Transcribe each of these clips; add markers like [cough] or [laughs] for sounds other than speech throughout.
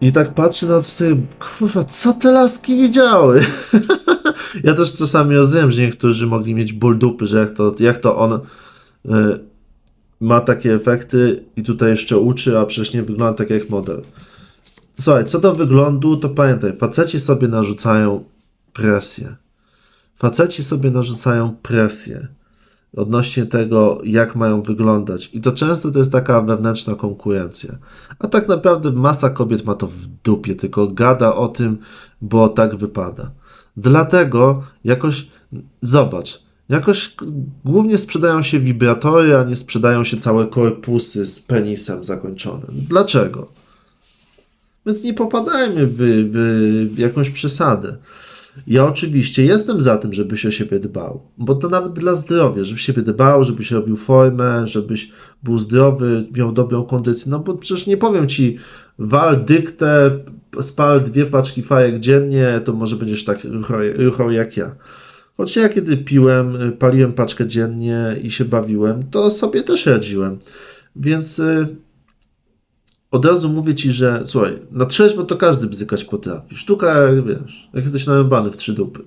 I tak patrzę na to sobie, kurwa, co te laski widziały? [laughs] ja też czasami rozumiem, że niektórzy mogli mieć ból dupy, że jak to, jak to on y, ma takie efekty i tutaj jeszcze uczy, a przecież nie wygląda tak jak model. Słuchaj, co do wyglądu, to pamiętaj, faceci sobie narzucają presję. Faceci sobie narzucają presję odnośnie tego, jak mają wyglądać. I to często to jest taka wewnętrzna konkurencja. A tak naprawdę masa kobiet ma to w dupie, tylko gada o tym, bo tak wypada. Dlatego jakoś, zobacz, jakoś głównie sprzedają się wibratory, a nie sprzedają się całe korpusy z penisem zakończonym. Dlaczego? Więc nie popadajmy w, w, jakąś przesadę. Ja oczywiście jestem za tym, żebyś o siebie dbał, bo to nawet dla zdrowia, żebyś siebie dbał, żebyś robił formę, żebyś był zdrowy, miał dobrą kondycję. No bo przecież nie powiem ci, wal dyktę, spal dwie paczki fajek dziennie, to może będziesz tak ruchał, jak ja. Choć ja kiedy piłem, paliłem paczkę dziennie i się bawiłem, to sobie też radziłem. Więc y, od razu mówię ci, że słuchaj, na trzeźwo to każdy bzykać potrafi. Sztuka, jak wiesz, jak jesteś narąbany w trzy dupy.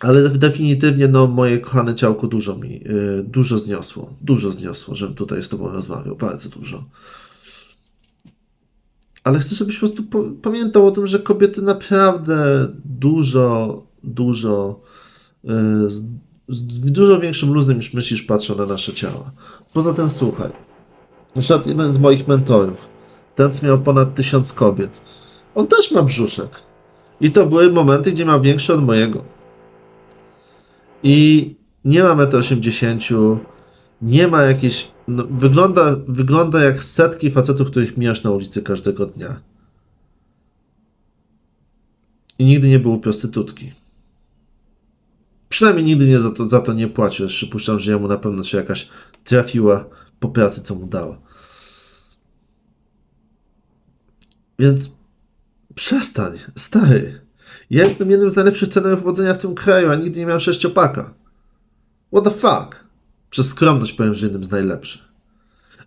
Ale definitywnie, no, moje kochane ciałko dużo mi, y, dużo zniosło. Dużo zniosło, żebym tutaj z tobą rozmawiał. Bardzo dużo. Ale chcę, żebyś po prostu po, pamiętał o tym, że kobiety naprawdę dużo, dużo, y, z, z dużo większym luzem niż myślisz patrzą na nasze ciała. Poza tym słuchaj. Na przykład jeden z moich mentorów, ten co miał ponad tysiąc kobiet, on też ma brzuszek. I to były momenty, gdzie miał większy od mojego. I nie ma 1,80 m, nie ma jakiejś. No, wygląda, wygląda jak setki facetów, których mijasz na ulicy każdego dnia. I nigdy nie był u prostytutki. Przynajmniej nigdy nie za to, za to nie płacił. Przypuszczam, że jemu na pewno się jakaś trafiła po pracy, co mu dała. Więc przestań, stary. Ja jestem jednym z najlepszych trenerów wodzenia w tym kraju, a nigdy nie miałem sześciopaka. What the fuck? Przez skromność powiem, że jednym z najlepszych.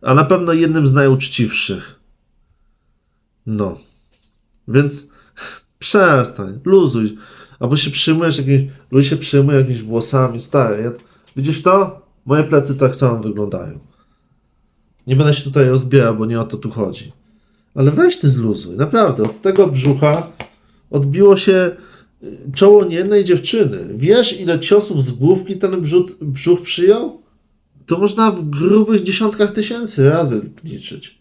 A na pewno jednym z najuczciwszych. No. Więc przestań, luzuj. Albo się przyjmujesz jakimiś, ludzie się przyjmują jakimiś włosami, stary. Ja, widzisz to? Moje plecy tak samo wyglądają. Nie będę się tutaj rozbierał, bo nie o to tu chodzi. Ale weź ty zluzuj, naprawdę. Od tego brzucha odbiło się y, czoło niejednej dziewczyny. Wiesz, ile ciosów z główki ten brzuch, brzuch przyjął? To można w grubych dziesiątkach tysięcy razy liczyć.